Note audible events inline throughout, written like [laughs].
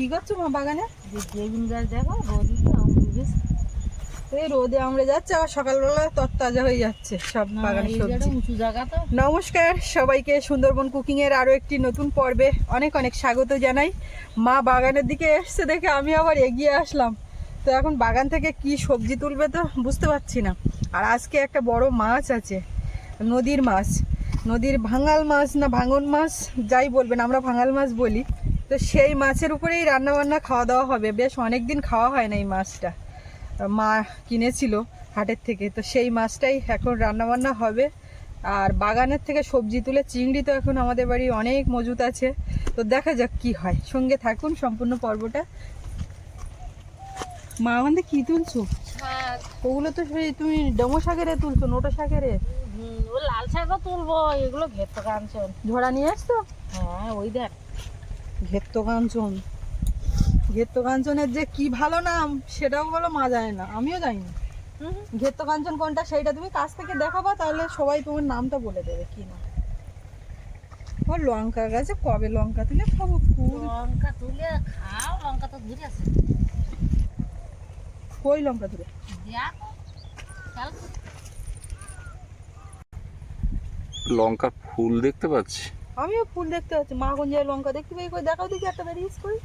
কি করছ মা বাগানে? বেগুন গাছ দেখো গেছে এই রোদে আমরা যাচ্ছে আবার সকালবেলা তরতাজা হয়ে যাচ্ছে সব বাগানে সবজি। উঁচু জায়গা তো। নমস্কার সবাইকে সুন্দরবন কুকিং এর আরও একটি নতুন পর্বে অনেক অনেক স্বাগত জানাই। মা বাগানের দিকে এসছে দেখে আমি আবার এগিয়ে আসলাম। তো এখন বাগান থেকে কি সবজি তুলবে তো বুঝতে পারছি না। আর আজকে একটা বড় মাছ আছে নদীর মাছ। নদীর ভাঙাল মাছ না ভাঙন মাছ যাই বলবেন আমরা ভাঙাল মাছ বলি। তো সেই মাছের উপরেই রান্না বান্না খাওয়া দাওয়া হবে। বেশ অনেক দিন খাওয়া হয় না এই মাছটা। মা কিনেছিল হাটের থেকে। তো সেই মাছটাই এখন রান্না বান্না হবে। আর বাগানের থেকে সবজি তুলে চিংড়ি তো এখন আমাদের বাড়ি অনেক মজুত আছে। তো দেখা যাক কি হয়। সঙ্গে থাকুন সম্পূর্ণ পর্বটা। মা আমাদের কি তুলছো? ওগুলো তো সেই তুমি ডমো শাকেরে তুলছো নোটো শাকেরে? ও লাল শাকও তুলবো এগুলো ঘেরত কাঞ্চন। ঝোড়া নিয়ে আসছো? হ্যাঁ ওই দেখ। ঘেত্ত কাঞ্চন ঘেত্ত কাঞ্চনের যে কি ভালো নাম সেটাও বলো মা জানে না। আমিও জানি না। ঘেত্তকাঞ্চন কোনটা সেইটা তুমি কাছ থেকে দেখাবা তাহলে সবাই তোমার নামটা বলে দেবে কি না ও লঙ্কা গাছে কবে লঙ্কা তুলে খাব? ফুল। লঙ্কা তুলে খাও লঙ্কা তো ঘুরে আছে। কই লঙ্কা তুলে। লঙ্কার ফুল দেখতে পাচ্ছি। আমিও ফুল দেখতে পাচ্ছি। মা জায়গায় লঙ্কা দেখতে পাই কই দেখাও দেখি একটা বেরিয়েছ কই।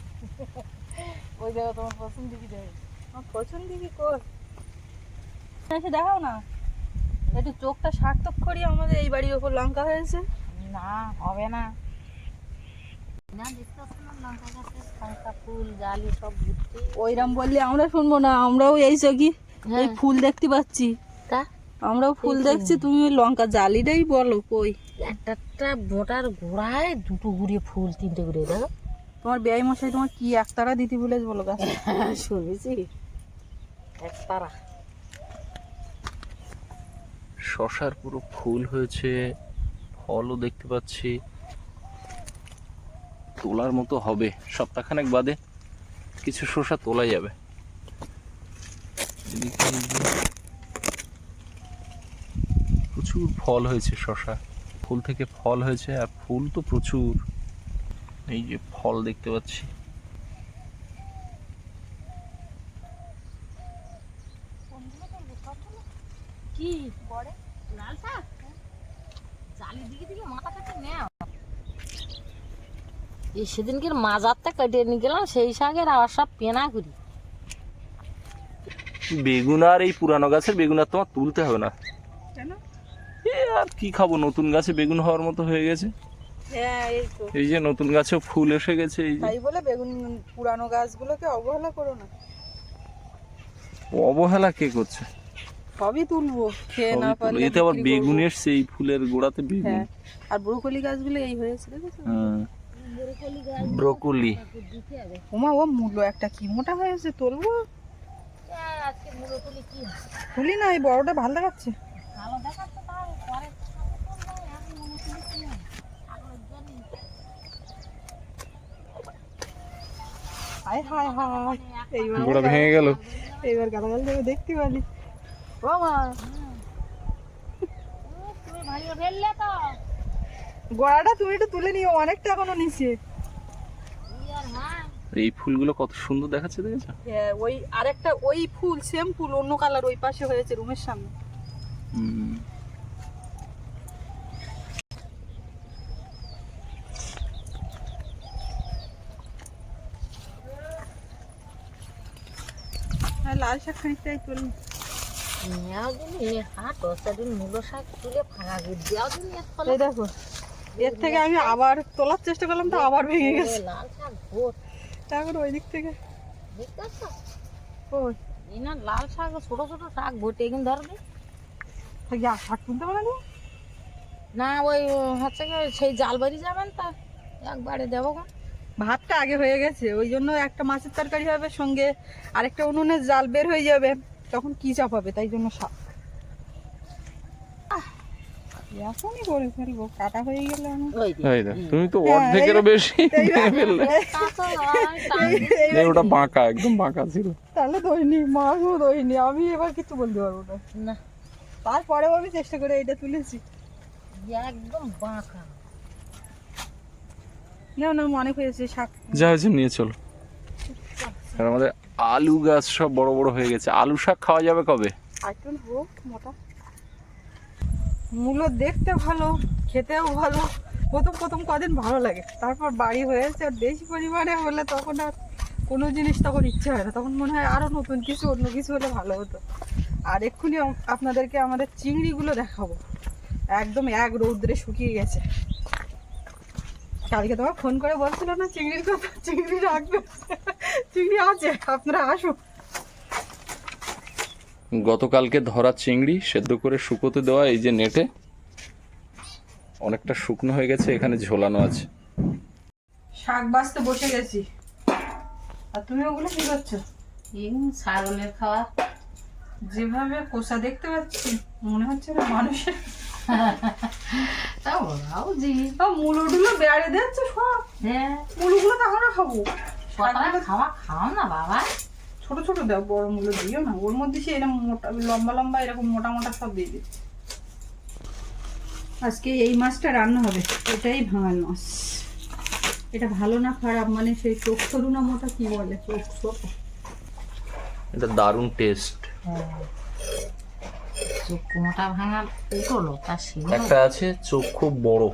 ওই দেখো তোমার পছন্দ দিবি দেবে আমার পছন্দ দেখি কই? এসে দেখাও না। একটু চোখটা সার্থক করি আমাদের এই বাড়ির ওপর লঙ্কা হয়েছে। না হবে না। ওইরাম বললে আমরা শুনব না আমরাও এই চোখি এই হ্যাঁ। ফুল দেখতে পাচ্ছি। তা? আমরাও ফুল দেখছি তুমি ওই লঙ্কা জালিটাই বলো কই। একটা একটা বোটার গোড়ায় দুটো ঘুরিয়ে ফুল তিনটে ঘুরিয়ে দেখো তোমার ব্যয় মশাই তোমার কি একতারা দিতে ভুলে বলো গাছ [laughs] শুনেছি। এক তারা শশার পুরো ফুল হয়েছে ফলও দেখতে পাচ্ছি। তোলার মতো হবে সপ্তাহখানেক বাদে কিছু শসা তোলা যাবে। প্রচুর ফল হয়েছে শশা ফুল থেকে ফল হয়েছে আর ফুল তো প্রচুর। এই যে ফল দেখতে পাচ্ছি। কি পরে লাল শাক? জালি দিকে দিকে মাথা নেও। এই সেদিনকে মাজারটা কেটে নিয়ে গেলাম সেই শাকের আবার সব পেনা করি। বেগুন আর এই পুরানো গাছের বেগুন আর তোমার তুলতে হবে না। কেন? আর কি খাব? নতুন গাছে বেগুন হওয়ার মতো হয়ে গেছে। হ্যাঁ এই যে নতুন গাছেও ফুল এসে গেছে এই যে। তাই বলে বেগুন পুরানো গাছগুলোকে অবহেলা করো না। অবহেলা কে করছে? সবই তুলবো খেয়ে না পারলে এতে আবার বেগুন এসছে এই ফুলের গোড়াতে বেগুন। হ্যাঁ আর ব্রোকলি গাছগুলো এই হয়েছে দেখেছ? হ্যাঁ। ব্রোকলি ওমা ও মূল্য একটা কি মোটা হয়েছে তুলবো? আজকে মুলো তুলি কি তুলি না এই বড়টা ভালো দেখাচ্ছে। ভালো দেখাচ্ছে তাও পরে এখন মুলো তুলি কি হয়? আগের জন্যই। হায় হায় হায় এইবার গোড়া ভেঙে গেল। এইবার গালাগাল দেবে দেখতে পারি ও মা। গোড়াটা তুমি একটু তুলে নিও অনেকটা এখনও নিচে। হ্যাঁ এই ফুলগুলো কত সুন্দর দেখাচ্ছে দেখেছ? হ্যাঁ, ওই আরেকটা ওই ফুল সেম ফুল অন্য কালার ওই পাশে হয়েছে রুমের সামনে। হুম। লাল শাক খানিকটাই তুলি নেওয়া দিন হাট দশটা দিন মূলো শাক তুলে ফাঁকা করে দেওয়া দিন এর এই দেখো এর থেকে আমি আবার তোলার চেষ্টা করলাম তো আবার ভেঙে গেছে। লাল শাক তারপর ওই দিক থেকে। দেখতে ওই। এই না লাল শাক ছোট ছোট শাক ভোটে কিন্তু ধরবে। শাক তুলতে পারে না ওই হচ্ছে কি সেই জাল বাড়ি যাবেন তা একবারে দেবো। ভাতটা আগে হয়ে গেছে ওই জন্য একটা মাছের তরকারি হবে সঙ্গে আরেকটা উনুনের জাল বের হয়ে যাবে তখন কি চাপাবে তাই জন্য শাক আহ, এখনই করে ফেলব কাটা হয়ে গেলে তুমি তো অর্ধেকেরও বেশি ওটা বাঁকা একদম বাঁকা ছিল। তাহলে দইনি মাছও দইনি আমি এবার কিছু বলতে পারব না। না তারপরেও আমি চেষ্টা করে এটা তুলেছি। একদম বাঁকা। না না অনেক হয়েছে শাক যা হয়েছে নিয়ে চলো। আর আমাদের আলু গাছ সব বড় বড় হয়ে গেছে। আলু শাক খাওয়া যাবে কবে? হোক মোটা। মূলো দেখতে ভালো খেতেও ভালো। প্রথম প্রথম কদিন ভালো লাগে। তারপর বাড়ি হয়েছে আর বেশি পরিমাণে হলে তখন আর কোনো জিনিস তখন ইচ্ছে হয় না। তখন মনে হয় আরও নতুন কিছু অন্য কিছু হলে ভালো হতো। আর এক্ষুনি আপনাদেরকে আমাদের চিংড়িগুলো দেখাবো। একদম এক রৌদ্রে শুকিয়ে গেছে। কালকে তোমার ফোন করে বলছিল না চিংড়ির কথা চিংড়ি রাখবে। চিংড়ি আছে আপনারা আসুন। গতকালকে ধরা চিংড়ি সেদ্ধ করে শুকোতে দেওয়া এই যে নেটে অনেকটা শুকনো হয়ে গেছে এখানে ঝোলানো আছে। শাক বাঁচতে বসে গেছি। আর তুমি ওগুলো কি করছ? ছাগলের খাওয়া। যেভাবে কোষা দেখতে পাচ্ছি মনে হচ্ছে না মানুষের তা ওরাও জিনিস সব মুলো টুলো বেড়ে দিচ্ছে সব। হ্যাঁ। মুলোগুলো তো আমরা খাব। খাওয়া খাও না বাবা। ছোট ছোট দাও বড় মুলো দিও না। ওর মধ্যে সে এরকম মোটা লম্বা লম্বা এরকম মোটা মোটা সব দিয়ে দিচ্ছে। আজকে এই মাছটা রান্না হবে। এটাই ভাঙাল মাছ। এটা ভালো না খারাপ? মানে সেই চোখ সরু না মোটা কি বলে? চোখ এটা দারুণ টেস্ট হ্যাঁ। চোখ ভাঙা উঠল তা সেগুলো একটা আছে চোখ খুব বড়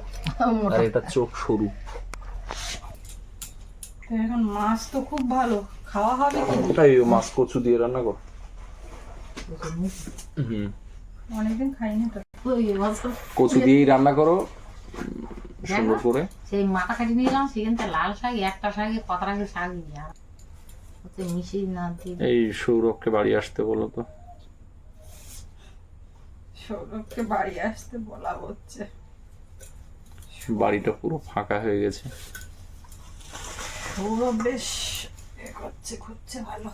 আর এটা চোখ সরু। এখন মাছ তো খুব ভালো খাওয়া হবে কি? তাই মাছ কচু দিয়ে রান্না কর। হুম। অনেকদিন খাইনি তো। কচু। দিয়েই রান্না করো সুন্দর করে। সেই মাথা কাটি নিয়ে এলাম সেখান থেকে লাল শাক একটা শাকে কত রাখি শাক দিয়ে। মিশিয়ে না দিয়ে এই সৌরভকে বাড়ি আসতে বলো তো। সৌরভকে বাড়ি আসতে বলা হচ্ছে। বাড়িটা পুরো ফাঁকা হয়ে গেছে। সৌরভ বেশ এ করছে খুঁজছে ভালো।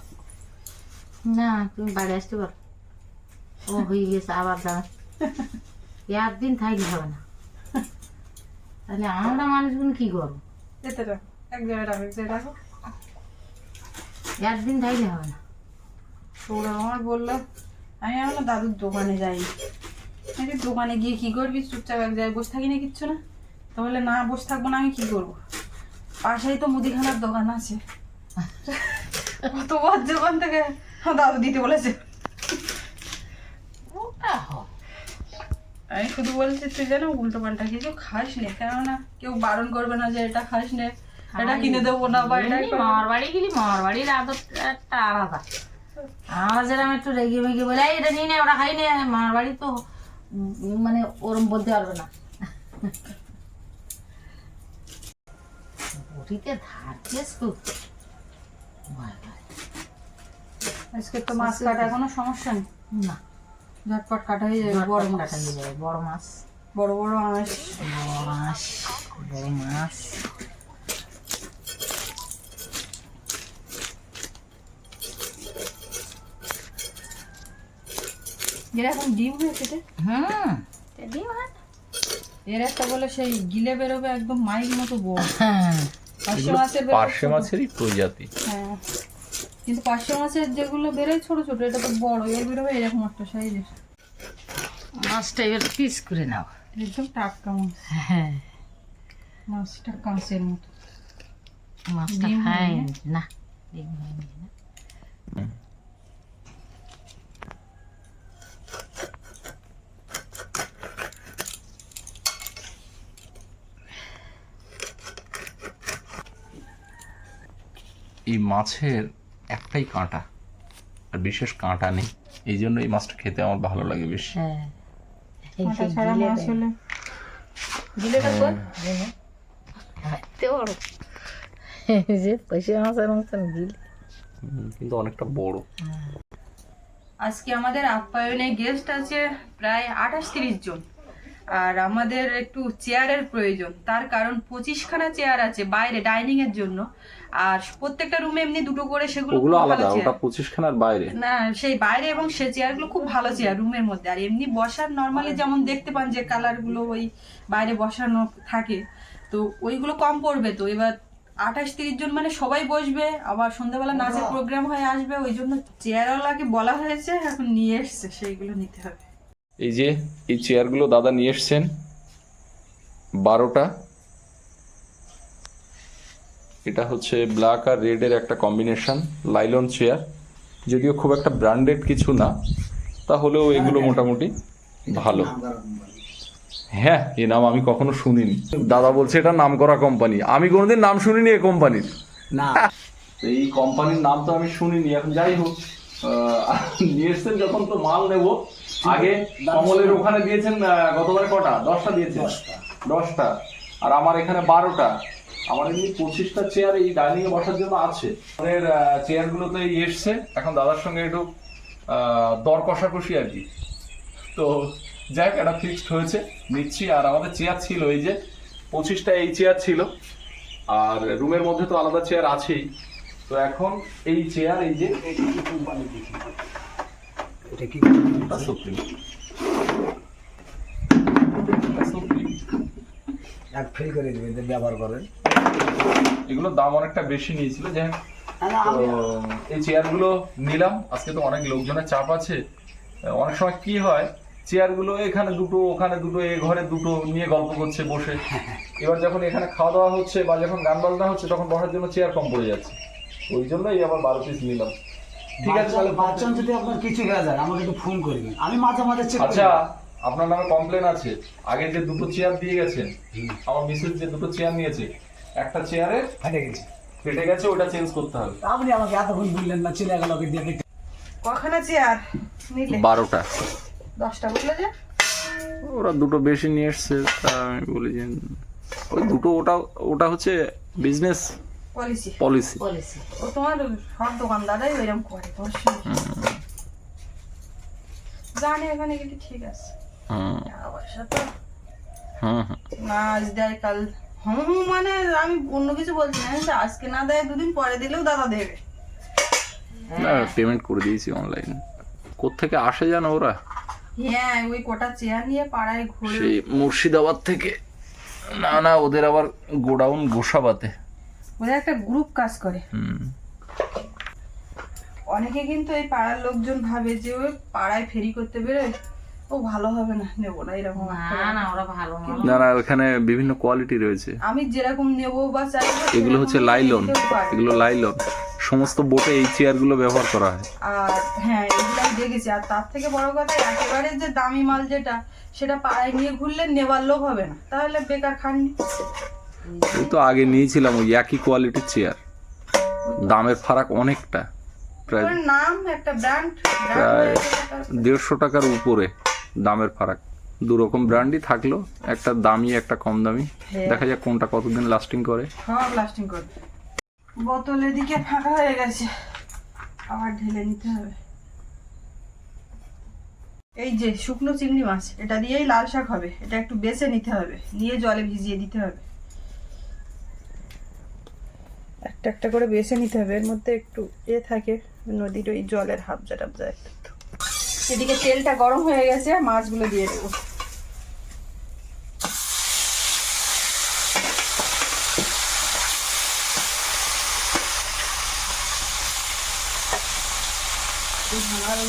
না তুমি বাড়ি আসতে পারো। ও হয়ে গেছে আবার যাবে একদিন থাকলে হবে না। তাহলে আমরা মানুষগুলো কি করব? এতে রাখ এক জায়গায় রাখ এক জায়গায় রাখো। একদিন থাকলে হবে না। সৌরভ আমার বলল আমি আমার দাদুর দোকানে যাই দোকানে গিয়ে কি করবি? চুপচাপ এক জায়গায় বসে থাকি না কিচ্ছু না। তাহলে না বসে থাকব না আমি কি করব? পাশেই তো মুদিখানার দোকান আছে। দোকান থেকে দাদু দিতে বলেছে। আমি শুধু বলছি তুই যেন উল্টো পাল্টা কিছু খাস নে কেননা কেউ বারণ করবে না যে এটা খাস নে এটা কিনে দেবো না বা এটা মামার বাড়ি গেলি মামার বাড়ির একটা আলাদা। আমরা যেরকম একটু রেগে মেগে বলে এটা নিয়ে নে ওটা খাই নে। মামার বাড়ি তো মানে ওরম বলতে পারবে না। বটিতে ধার আজকে তো মাছ কাটা কোনো সমস্যা নেই। না। ঝটপট কাটা হয়ে যাবে বড় কাটা নিয়ে যাবে বড় মাছ। বড় বড় আঁশ বড় মাছ বড় মাছ। এর এখন ডিম হয়েছে রে। হুম। ডিম হয় এর একটা বলে সেই গিলে বেরোবে একদম মাইক মতো বড় হ্যাঁ। পার্শে। মাছেরই প্রজাতি। হ্যাঁ। কিন্তু পার্শে মাছের যেগুলো বেরোয় ছোট ছোট এটা তো বড় এর বেরোবে এরকম একটা সাইজের মাছটা এবার পিস করে নাও। একদম টাটকা মাছ। হ্যাঁ। মাছটা কাঁচের মতো। মাছটা খায়? না ডিম হয়নি না। এই মাছের একটাই কাঁটা আর বিশেষ কাঁটা নেই। এই জন্য এই মাছটা খেতে আমার ভালো লাগে বেশি। হ্যাঁ। কিন্তু অনেকটা বড়। আজকে আমাদের আপ্যায়নে গেস্ট আছে প্রায় আঠাশ তিরিশ জন। আর আমাদের একটু চেয়ারের প্রয়োজন। তার কারণ পঁচিশখানা চেয়ার আছে বাইরে ডাইনিং এর জন্য। আর প্রত্যেকটা রুমে এমনি দুটো করে সেগুলো ওগুলো আলাদা। ওটা খানার বাইরে। না সেই বাইরে এবং সে চেয়ারগুলো খুব ভালো চেয়ার রুমের মধ্যে। আর এমনি বসার নর্মালি যেমন দেখতে পান যে কালারগুলো ওই বাইরে বসানো থাকে তো ওইগুলো কম পড়বে তো। এবার আঠাশ তিরিশ জন মানে সবাই বসবে আবার সন্ধ্যাবেলা নাচের প্রোগ্রাম হয়ে আসবে ওই জন্য চেয়ারওয়ালাকে বলা হয়েছে এখন নিয়ে এসছে সেইগুলো নিতে হবে। এই যে এই চেয়ারগুলো দাদা নিয়ে এসছেন বারোটা। এটা হচ্ছে ব্ল্যাক আর রেডের একটা কম্বিনেশন লাইলন চেয়ার যদিও খুব একটা ব্র্যান্ডেড কিছু না তাহলেও এগুলো মোটামুটি ভালো। হ্যাঁ এ নাম আমি কখনো শুনিনি। দাদা বলছে এটা নাম করা কোম্পানি আমি কোনোদিন নাম শুনিনি এই কোম্পানির না। এই কোম্পানির নাম তো আমি শুনিনি। এখন যাই হোক নিয়ে এসছেন যখন তো মাল নেব। আগে কমলের ওখানে দিয়েছেন গতবারে কটা? দশটা দিয়েছেন? দশটা। আর আমার এখানে বারোটা। আমার এমনি পঁচিশটা চেয়ার এই ডাইনিং এ বসার জন্য আছে। আমাদের চেয়ারগুলো তো এসছে। এখন দাদার সঙ্গে একটু দর কষাকষি আর কি। তো যাই হোক একটা ফিক্সড হয়েছে। নিচ্ছি। আর আমাদের চেয়ার ছিল এই যে পঁচিশটা এই চেয়ার ছিল। আর রুমের মধ্যে তো আলাদা চেয়ার আছেই। তো এখন এই চেয়ার এই যে এটা কি সুপ্রিম এক ফেল করে দেবেন যে ব্যবহার করেন। এগুলোর দাম অনেকটা বেশি নিয়েছিল যাই এই চেয়ারগুলো নিলাম আজকে তো অনেক লোকজনের চাপ আছে। অনেক সময় কি হয় চেয়ারগুলো এখানে দুটো ওখানে দুটো এ ঘরে দুটো নিয়ে গল্প করছে বসে। এবার যখন এখানে খাওয়া দাওয়া হচ্ছে বা যখন গান বাজনা হচ্ছে তখন বসার জন্য চেয়ার কম পড়ে যাচ্ছে। ওই জন্যই আবার বারো পিস নিলাম। ঠিক আছে তাহলে বাচ্চান যদি আপনার কিছু হয়ে যায় আমাকে একটু ফোন করবেন আমি মাঝে মাঝে চেক আচ্ছা আপনার নামে কমপ্লেন আছে। আগে যে দুটো চেয়ার দিয়ে গেছেন আমার মিসেস যে দুটো চেয়ার নিয়েছে একটা চেয়ারে ফেটে গেছে। ফেটে গেছে ওটা চেঞ্জ করতে হবে। আপনি আমাকে এতক্ষণ বললেন না চলে গেল ওকে দিয়ে। কখানা চেয়ার নিলে। বারোটা। দশটা বললে যে? ওরা দুটো বেশি নিয়ে এসছে তা আমি বলি যে ওই দুটো ওটা ওটা হচ্ছে বিজনেস পলিসি পলিসি ও তোমার সব দোকানদারাই ওইরকম করে তোমার জানে এখানে কিন্তু ঠিক আছে। টাকা পয়সা তো। না আজ দেয় কাল। হুম হুম মানে আমি অন্য কিছু বলছি না আজকে না দেয় দুদিন পরে দিলেও দাদা দেবে। না পেমেন্ট করে দিয়েছি অনলাইন কোত্থেকে আসে জানো ওরা? হ্যাঁ ওই কোটা চেয়ার নিয়ে পাড়ায় ঘুরে মুর্শিদাবাদ থেকে। না না ওদের আবার গোডাউন গোসাবাতে। ওদের একটা গ্রুপ কাজ করে। হুম। অনেকে কিন্তু এই পাড়ার লোকজন ভাবে যে ওই পাড়ায় ফেরি করতে বেরোয় ও ভালো হবে না নেব না এরকম না না ওরা ভালো না। না ওখানে বিভিন্ন কোয়ালিটি রয়েছে। আমি যেরকম নেব বা চাইব এগুলো হচ্ছে লাইলন এগুলো লাইলন সমস্ত বোটে এই চেয়ারগুলো ব্যবহার করা হয়। আর হ্যাঁ এগুলো আমি দেখেছি। আর তার থেকে বড় কথা একেবারে যে দামি মাল যেটা সেটা পাড়ায় নিয়ে ঘুরলে নেবার লোক হবে না। তাহলে বেকার খাননি। ওই তো আগে নিয়েছিলাম ওই একই কোয়ালিটির চেয়ার দামের ফারাক অনেকটা। প্রায় নাম একটা ব্র্যান্ড প্রায় দেড়শো টাকার উপরে দামের ফারাক। দু রকম ব্র্যান্ডই থাকল একটা দামি একটা কম দামি। হ্যাঁ। দেখা যাক কোনটা কতদিন লাস্টিং করে। লাস্টিং করবে বোতল এদিকে ফাঁকা হয়ে গেছে। আবার ঢেলে নিতে হবে। এই যে শুকনো চিংড়ি মাছ এটা দিয়েই লাল শাক হবে। এটা একটু বেছে নিতে হবে। নিয়ে জলে ভিজিয়ে দিতে হবে। একটা একটা করে বেছে নিতে হবে। এর মধ্যে একটু এ থাকে, নদীর ওই জলের হাবজা টাবজা একটু। এদিকে তেলটা গরম হয়ে গেছে, মাছগুলো দিয়ে দেবো।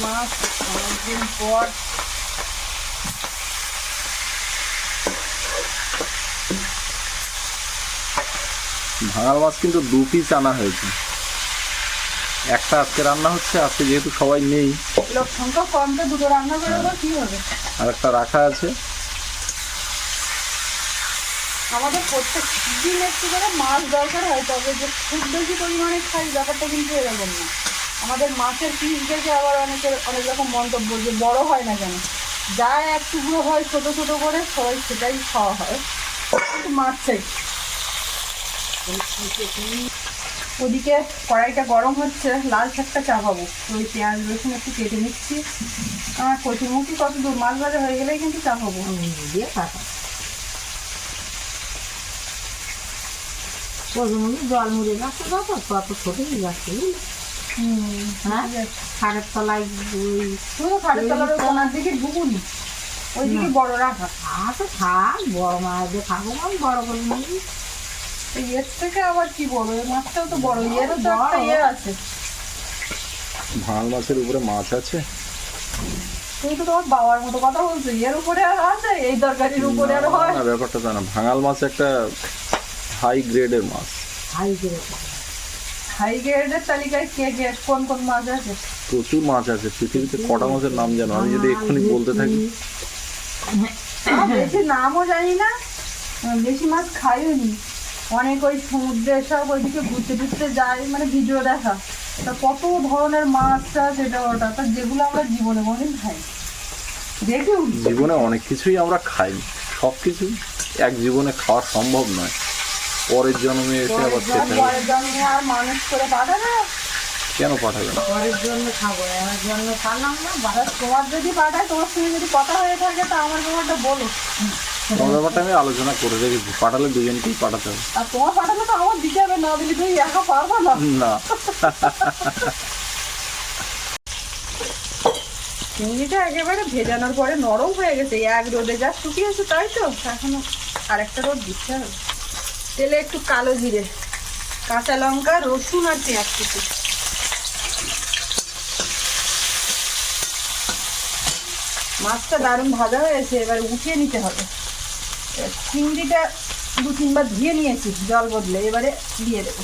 মাছ, অনেকদিন পর ভাঙাল মাছ কিন্তু দু পিস আনা হয়েছে। একটা আজকে রান্না হচ্ছে আজকে যেহেতু সবাই নেই। লোক সংখ্যা কম তো দুটো রান্না করে দেবো কি হবে? আর একটা রাখা আছে। আমাদের প্রত্যেক দিন একটু করে মাছ দরকার হয় তবে যে খুব বেশি পরিমাণে খাই ব্যাপারটা কিন্তু এরকম না। আমাদের মাছের পিস দেখে আবার অনেকের অনেক রকম মন্তব্য যে বড় হয় না কেন? যা এক টুকরো হয় ছোট ছোট করে সবাই সেটাই খাওয়া হয়। কিন্তু মাছ চাই। ওদিকে কড়াইটা গরম হচ্ছে লাল শাকটা চাপাবো ওই পেঁয়াজ রসুন একটু কেটে নিচ্ছি। আমার কচুরমুখি কত দূর মাছ ভাজা হয়ে গেলেই কিন্তু চাপাবো দিয়ে কজমুনি জল মুড়ে যাচ্ছে বাবা কত ছোট হয়ে যাচ্ছে? হ্যাঁ? খাটের তলায় ওই খাটের তলার কোনার দিকে ঢুকুনি। ওইদিকে বড় রাখা। আচ্ছা থাক বড় মাছ দিয়ে খাব বড় করে নিবি এই এর থেকে আবার কি বড়? এই মাছটাও তো বড়। এরও তো একটা ইয়ে আছে। ভাঙাল মাছের উপরে মাছ আছে? তুমি তো তোমার বাবার মতো কথা বলছো। এর উপরে আর আছে? এই তরকারির উপরে আর হয়? না ব্যাপারটা তা ভাঙাল মাছ একটা হাই গ্রেডের মাছ। হাই করে হাই গ্রেডের তালিকায় কে কে কোন কোন মাছ আছে? প্রচুর মাছ আছে। পৃথিবীতে কটা মাছের নাম জানো? আমি যদি এক্ষুনি বলতে থাকি। বেশি। নামও জানি না। বেশি মাছ খাইও নি অনেক ওই সমুদ্রে সব ওইদিকে ঘুরতে টুরতে যাই মানে ভিডিও দেখা। তা কত ধরনের মাছ টাছ এটা ওটা তা যেগুলো আমরা জীবনে কোনোদিন খাই দেখুন জীবনে অনেক কিছুই আমরা খাই সব কিছু এক জীবনে খাওয়া সম্ভব নয়। পরের জন্মে এসে আবার খেতে হবে। পরের জন্মে আর মানুষ করে পাঠাবে? কেন পাঠাবে না? পরের জন্য খাব আমার জন্য খালাম না। তোমার যদি পাঠায় তোমার সঙ্গে যদি কথা হয়ে থাকে তা আমার ব্যাপারটা বলো। তোমার ব্যাপারটা আমি আলোচনা করে রেখেছি। পাঠালে দুজনকেই পাঠাতে হবে। আর তোমার পাঠালে তো আমার দিতে হবে না দিলে তুমি একা পারব না। না। চিংড়িটা একেবারে ভেজানোর পরে নরম হয়ে গেছে। এক রোদে যা শুকিয়েছে তাই তো। এখনও আরেকটা রোদ দিচ্ছে। হবে তেলে একটু কালো জিরে কাঁচা লঙ্কা রসুন আর পেঁয়াজ কুচি। মাছটা দারুণ ভাজা হয়েছে এবার উঠিয়ে নিতে হবে। চিংড়িটা দু তিনবার ধুয়ে নিয়েছি, জল বদলে, এবারে দিয়ে দেবো।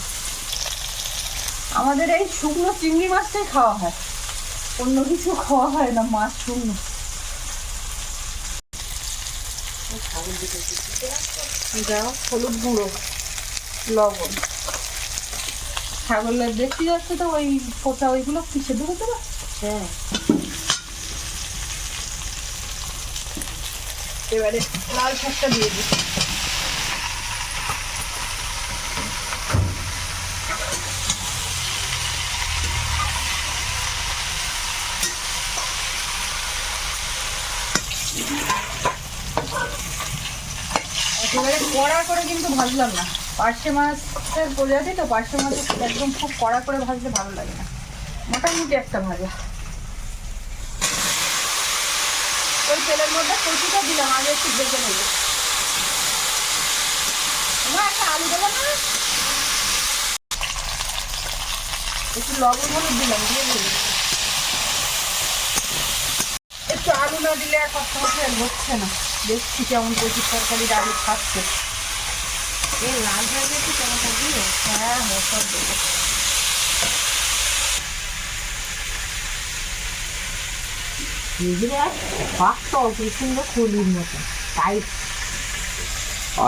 আমাদের এই শুকনো চিংড়ি মাছটাই খাওয়া হয়। অন্য কিছু খাওয়া হয় না, মাছ শুকনো। যাও, হলুদ গুঁড়ো, লবণ। ছাগলের দেখতে যাচ্ছে তো ওই ফোটা ওইগুলো কিসে ঢুকেছে না হ্যাঁ। এবারে লাল শাকটা দিয়ে দিই। একেবারে কড়া করে কিন্তু ভাজলাম না। পার্শে মাছের প্রজাতি তো, পার্শে মাছ একদম খুব কড়া করে ভাজলে ভালো লাগে না। মোটামুটি একটা ভাজা। ওই তেলের মধ্যে কচুটা দিলাম আগে একটু ভেজে নেব। আমার একটা আলু দেবো না? একটু লবণ হলুদ দিলাম দিয়ে দিলাম একটু আলু না দিলে কষ্ট করতে হচ্ছে না। দেখছি কেমন কচুর তরকারি আলু খাচ্ছে। এই লাল গেছে টমেটো দিয়ে? হ্যাঁ হ্যাঁ সব দেবো শক্ত কি সুন্দর খুলির মতো টাইট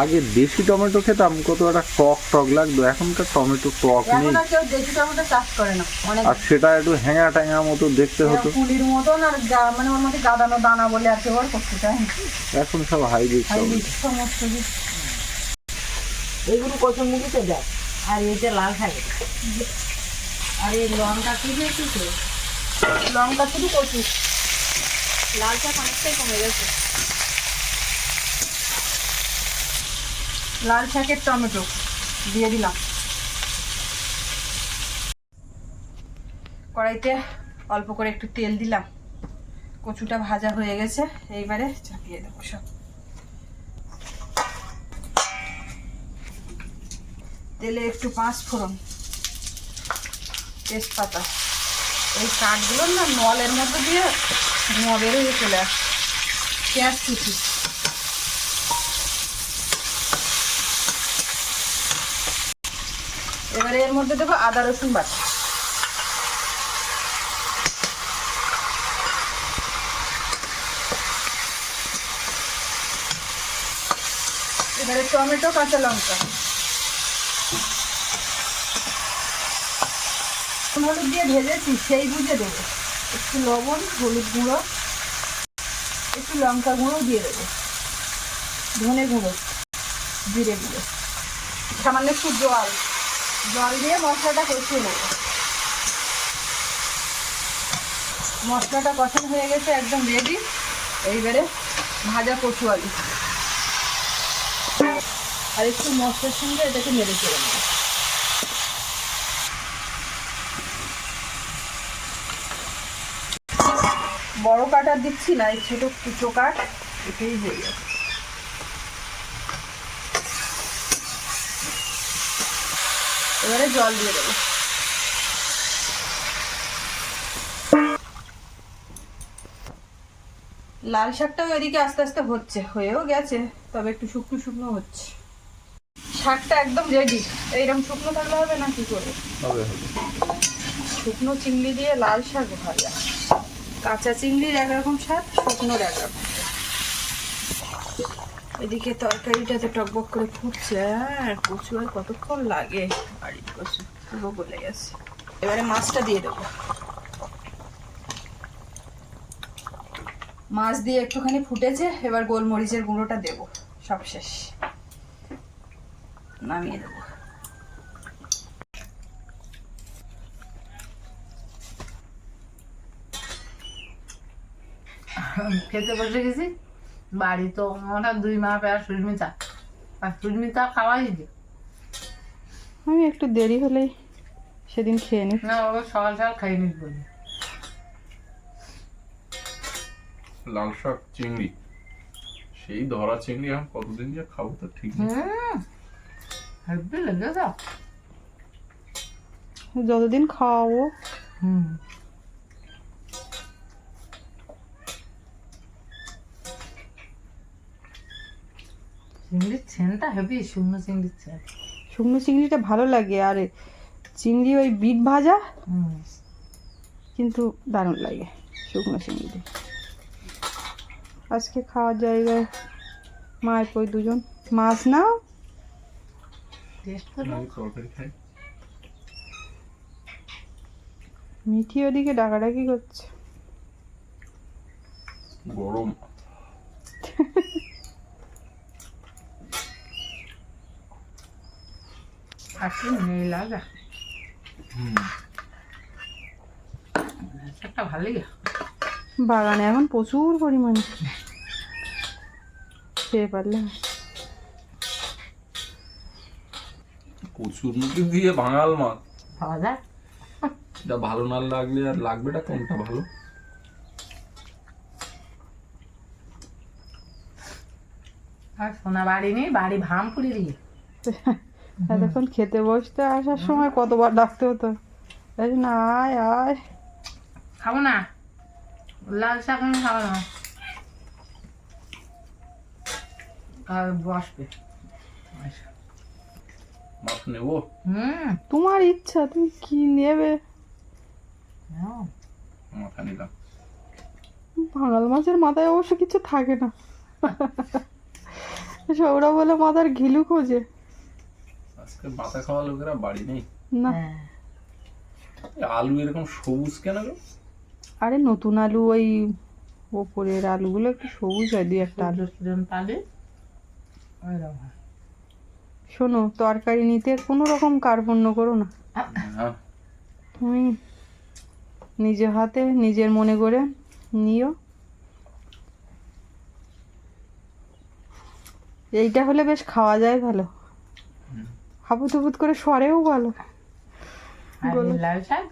আগে দেশি টমেটো খেতাম কত একটা টক টক লাগতো এখনকার টমেটো টক নেই। এখন কেউ দেশি টমেটো চাষ করে না অনেক আর সেটা একটু হ্যাঙা ট্যাঙা মতো দেখতে হতো। কুলির মতন আর মানে ওর মধ্যে গাদানো দানা বলে কেউ আর করতে চায় না। এখন সব হাইব্রিড হাইব্রিড সমস্ত কিছু। এইগুলো কত মুখিতে দেয় আর এটা লাল থাকে। আর এই লঙ্কা কি হয়েছে লঙ্কা শুধু কচু। লাল শাক অনেকটাই কমে গেছে লাল শাকের টমেটো দিয়ে দিলাম কড়াইতে অল্প করে একটু তেল দিলাম কচুটা ভাজা হয়ে গেছে এইবারে চাপিয়ে দেবো সব তেলে একটু পাঁচ ফোড়ন তেজপাতা এই কাঠগুলোর না নলের মধ্যে দিয়ে ধোঁয়া বেরোয় চলে আসে। এবারে এর মধ্যে দেবো আদা, রসুন বাটা। এবারে টমেটো, কাঁচা লঙ্কা। হলুদ দিয়ে ভেজেছি, সেই বুঝে দেবো। একটু লবণ, হলুদ গুঁড়ো, একটু লঙ্কা গুঁড়ো দিয়ে দেবো। ধনে গুঁড়ো, জিরে গুঁড়ো। সামান্য একটু জল। জল দিয়ে মশলাটা কষিয়ে নেব। মশলাটা কষানো হয়ে গেছে, একদম রেডি এইবারে ভাজা কচু আলু। আর একটু মশলার সঙ্গে এটাকে নেড়ে চলে নেব। বড় কাঠ আর দিচ্ছি না এই ছোট কুচো কাঠ এটাই হয়ে যাবে এবারে জল দিয়ে দেবো। লাল শাকটাও এদিকে আস্তে আস্তে হচ্ছে হয়েও গেছে তবে একটু শুকনো শুকনো হচ্ছে। শাকটা একদম রেডি এইরকম শুকনো থাকলে হবে না কি করে? শুকনো চিংড়ি দিয়ে লাল শাক ভাজা। কাঁচা চিংড়ির একরকম স্বাদ, শুকনোর একরকম এদিকে তরকারিটাতে টকবক করে ফুটছে, আর কচু আর কতক্ষণ লাগে? বাড়ির কচু গলে গেছে। এবারে মাছটা দিয়ে দেবো। মাছ দিয়ে একটুখানি ফুটেছে, এবার গোলমরিচের গুঁড়োটা দেবো, সব শেষ। নামিয়ে দেবো। খেতে বসে গেছি। বাড়ি তো আমরা দুই মা পেয়ার সুস্মিতা। আর সুস্মিতা খাওয়াই যে আমি একটু দেরি হলেই সেদিন খেয়ে নিই। না ওকে সকাল সকাল খাই নিতে বলি। লাল শাক চিংড়ি। সেই ধরা চিংড়ি এখন কতদিন যে খাব তো ঠিক হেব্বি লেগে যা যতদিন খাওয়াবো। হুম। চিংড়ির ছেনটা হেবি শুকনো চিংড়ির ছেন। শুকনো চিংড়িটা ভালো লাগে আর চিংড়ি ওই বিট ভাজা কিন্তু দারুণ লাগে শুকনো চিংড়ি আজকে খাওয়ার জায়গায় মায়ের ওই দুজন? মাছ নাও। মিঠি ওদিকে ডাকাডাকি করছে। গরম। [laughs] নেই লাগা। হুম। একটা ভালোই। বাগানে এখন প্রচুর পরিমাণে। খেয়ে পারলে। কচুর মুখি দিয়ে ভাঙাল মাছ। পাওয়া যায়। এটা ভালো না লাগলে আর লাগবেটা কোনটা ভালো? আর সোনা বাড়ি নেই বাড়ি ভাম পুড়ে দিয়ে। [laughs] এতক্ষণ খেতে বসতে আসার সময় কতবার ডাকতে হতো? এই না আয় আয়। খাব না? লাল শাক আমি খাব না। বসবে। নেব? হুম। তোমার ইচ্ছা তুমি কি নেবে? নাও। মাথা নিলাম। ভাঙাল মাছের মাথায় অবশ্য কিছু থাকে না। সৌরা বলে মাথার ঘিলু খোঁজে। আজকে মাথা খাওয়া লোকেরা বাড়ি নেই। না। হ্যাঁ। আলু এরকম সবুজ কেন গো? আরে নতুন আলু ওই ওপরের আলুগুলো একটু সবুজ হয়? দুই একটা আলু। আলু কিরম পালে? শোনো তরকারি নিতে কোনো রকম কার্পণ্য করো না। হ্যাঁ তুমি নিজে হাতে নিজের মনে করে নিও। এইটা হলে বেশ খাওয়া যায় ভালো। হুবুত করে সরেও বলো। লাল শাক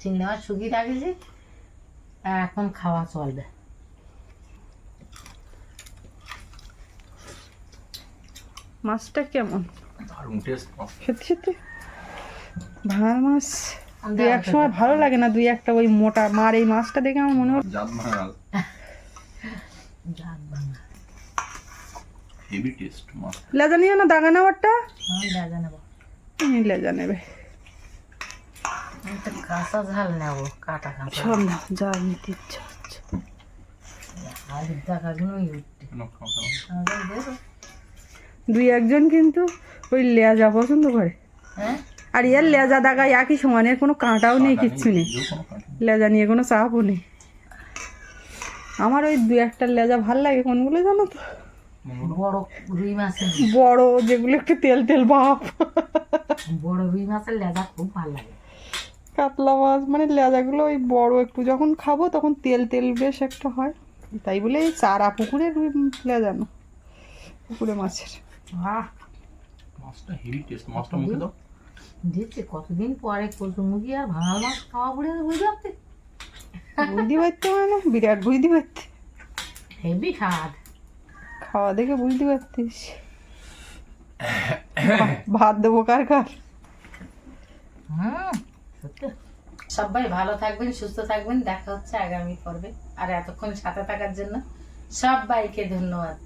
চিংড়ি মাছ শুকিয়ে রাখেছি এখন খাওয়া চলবে। মাছটা কেমন? দারুণ টেস্ট সত্যি সত্যি ভাঙা মাছ। দুই এক সময় ভালো লাগে না দুই একটা ওই মোটা মার এই মাছটা দেখে আমার মনে হয় জাত ভাঙাল জাত ভাঙা হেভি টেস্ট মাছ লেজা নিও না দাগা নেওয়ারটা দাদা নেব। লেজা নেবে। কাঁচা ঝাল নেব কাটা কাঁচা। সব না যা নিতে ইচ্ছা হচ্ছে। কেন খাওয়া দাওয়া? দুই একজন কিন্তু ওই লেজা পছন্দ করে। হ্যাঁ? আর এর লেজা দাগায় একই সমানের কোনো কাঁটাও নেই কিচ্ছু নেই। লেজা নিয়ে কোনো চাপও নেই। আমার ওই দু একটা লেজা ভালো লাগে কোনগুলো জানো তো? বড় রুই মাছের বড় যেগুলো একটু তেল তেল ভাব। বড় রুই মাছের লেজা খুব ভালো লাগে। কাতলা মাছ মানে লেজাগুলো ওই বড় একটু যখন খাব তখন তেল তেল বেশ একটা হয়। তাই বলে এই চারা পুকুরের রুই লেজা না পুকুরে মাছের। বাহ! মাছটা হেভি টেস্ট মাছটা মুখে দাও। দিচ্ছে কতদিন পরে কচু মুখি আর ভাঙাল মাছ খাওয়া পড়ে বুঝতে পারছি। বুঝতে পারতে মানে বিরাট বুঝতে পারতে হেভি স্বাদ। খাওয়া দেখে বুঝতে পারতিস ভাত দেবো কার কার? হুম সবাই ভালো থাকবেন সুস্থ থাকবেন দেখা হচ্ছে আগামী পর্বে। আর এতক্ষণ সাথে থাকার জন্য সবাইকে ধন্যবাদ।